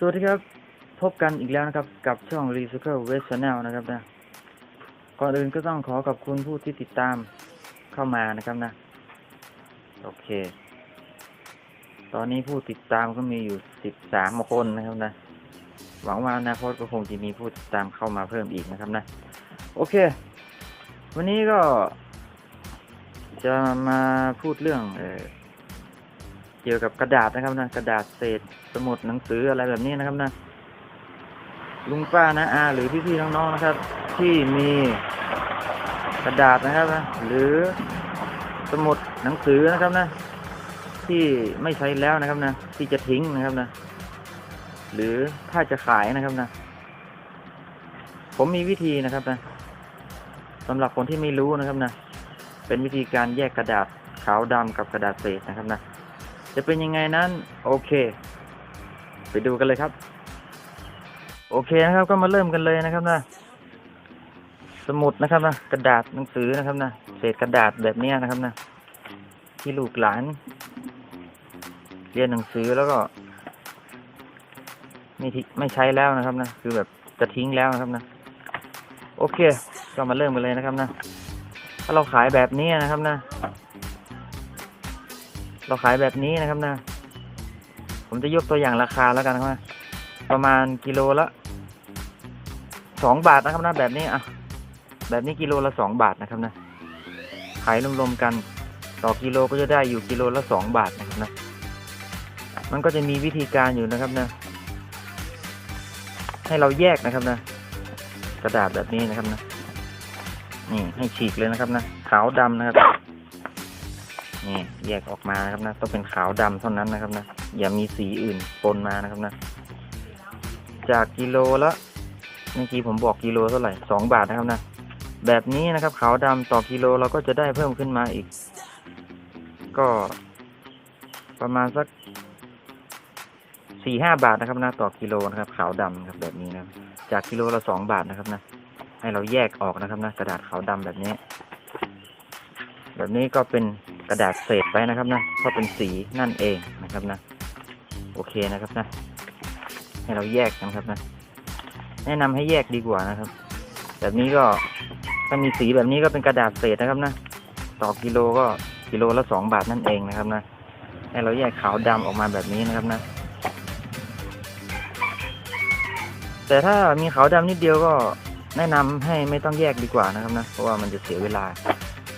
สวัสดีครับ พบกันอีกแล้วนะครับ กับช่อง Recycle West Channel นะครับนะ ก่อนอื่นก็ต้องขอขอบคุณผู้ที่ติดตามเข้ามานะครับนะ โอเค ตอนนี้ผู้ติดตามก็มีอยู่สิบสามคนนะครับนะ หวังว่าอนาคตก็คงจะมีผู้ติดตามเข้ามาเพิ่มอีกนะครับนะ โอเค วันนี้ก็จะมาพูดเรื่องเออ เกี่ยวกับกระดาษนะครับนะกระดาษเศษสมุดหนังสืออะไรแบบนี้นะครับนะลุงป้านะอาหรือพี่ๆน้องๆนะครับ ที่มีกระดาษนะครับนะหรือสมุดหนังสือนะครับนะ ที่ไม่ใช้แล้วนะครับนะ ที่จะทิ้งนะครับนะ หรือถ้าจะขายนะครับนะ ผมมีวิธีนะครับนะสำหรับคนที่ไม่รู้นะครับนะ เป็นวิธีการแยกกระดาษขาวดำกับกระดาษเศษนะครับนะ จะเป็นยังไงนั้น โอเค ไปดูกันเลยครับ โอเคนะครับก็มาเริ่มกันเลยนะครับนะ สมุดนะครับนะกระดาษหนังสือนะครับนะเศษกระดาษแบบนี้นะครับนะ ที่ลูกหลาน เรียนหนังสือแล้วก็ไม่ทิไม่ใช้แล้วนะครับนะ คือแบบจะทิ้งแล้วนะครับนะ โอเค ก็มาเริ่มกันเลยนะครับนะ ถ้าเราขายแบบนี้นะครับนะ เราขายแบบนี้นะครับนะ ผมจะยกตัวอย่างราคาแล้วกันนะครับนะประมาณกิโลละสองบาทนะครับนะแบบนี้อะแบบนี้กิโลละสองบาทนะครับนะขายรวมๆกัน ต่อกิโลก็จะได้อยู่กิโลละสองบาทนะครับนะมันก็จะมีวิธีการอยู่นะครับนะ ให้เราแยกนะครับนะ กระดาษแบบนี้นะครับนะนี่ให้ฉีกเลยนะครับนะขาวดำนะครับ นี่แยกออกมานะครับนะต้องเป็นขาวดำเท่านั้นนะครับนะอย่ามีสีอื่นปนมานะครับนะ จากกิโลละเมื่อกี้ผมบอกกิโลเท่าไหร่สองบาทนะครับนะแบบนี้นะครับขาวดำต่อกิโลเราก็จะได้เพิ่มขึ้นมาอีก ก็ ประมาณสักสี่ห้าบาทนะครับนะต่อกิโลนะครับ ขาวดำนะครับแบบนี้นะจากกิโลละสองบาทนะครับนะให้เราแยกออกนะครับนะกระดาษขาวดำแบบนี้ แบบนี้ก็เป็น กระดาษเศษไปนะครับนะเพราะเป็นสีนั่นเองนะครับนะ โอเคนะครับนะ ให้เราแยกกันครับนะ แนะนำให้แยกดีกว่านะครับ แบบนี้ก็ถ้ามีสีแบบนี้ก็เป็นกระดาษเศษนะครับนะ ต่อกิโลก็กิโลละสองบาทนั่นเองนะครับนะ ให้เราแยกขาวดำออกมาแบบนี้นะครับนะแต่ถ้ามีขาวดำนิดเดียวก็แนะนำให้ไม่ต้องแยกดีกว่านะครับนะ เพราะว่ามันจะเสียเวลา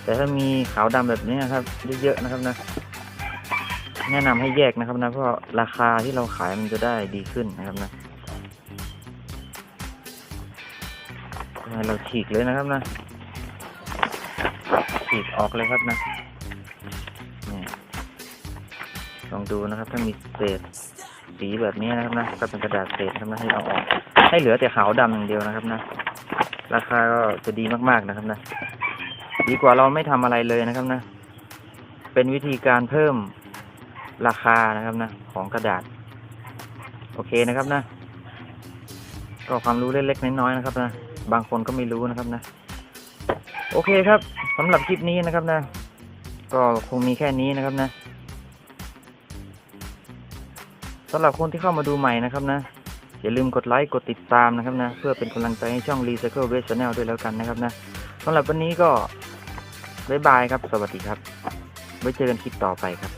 แต่ถ้ามีขาวดำแบบนี้นะครับเยอะๆนะครับนะ แนะนำให้แยกนะครับนะ เพราะราคาที่เราขายมันจะได้ดีขึ้นนะครับนะเราฉีกเลยนะครับนะฉีกออกเลยครับนะนี่ลองดูนะครับ ถ้ามีเศษสีแบบนี้นะครับนะก็เป็นกระดาษเศษนะครับนะให้เอาออก ให้เหลือแต่ขาวดำอย่างเดียวนะครับนะ ราคาก็จะดีมากๆนะครับนะ ดีกว่าเราไม่ทำอะไรเลยนะครับนะ เป็นวิธีการเพิ่มราคานะครับนะ ของกระดาษ โอเคนะครับนะ ก็ความรู้เล็กๆน้อยๆนะครับนะ บางคนก็ไม่รู้นะครับนะ โอเคครับสำหรับคลิปนี้นะครับนะ ก็คงมีแค่นี้นะครับนะสำหรับคนที่เข้ามาดูใหม่นะครับนะ อย่าลืมกดไลค์กดติดตามนะครับนะ เพื่อเป็นกำลังใจให้ช่อง Recycle Waste Channel ด้วยแล้วกันนะครับนะสำหรับวันนี้ก็ บ๊ายบายครับ สวัสดีครับ ไว้เจอกันคลิปต่อไปครับ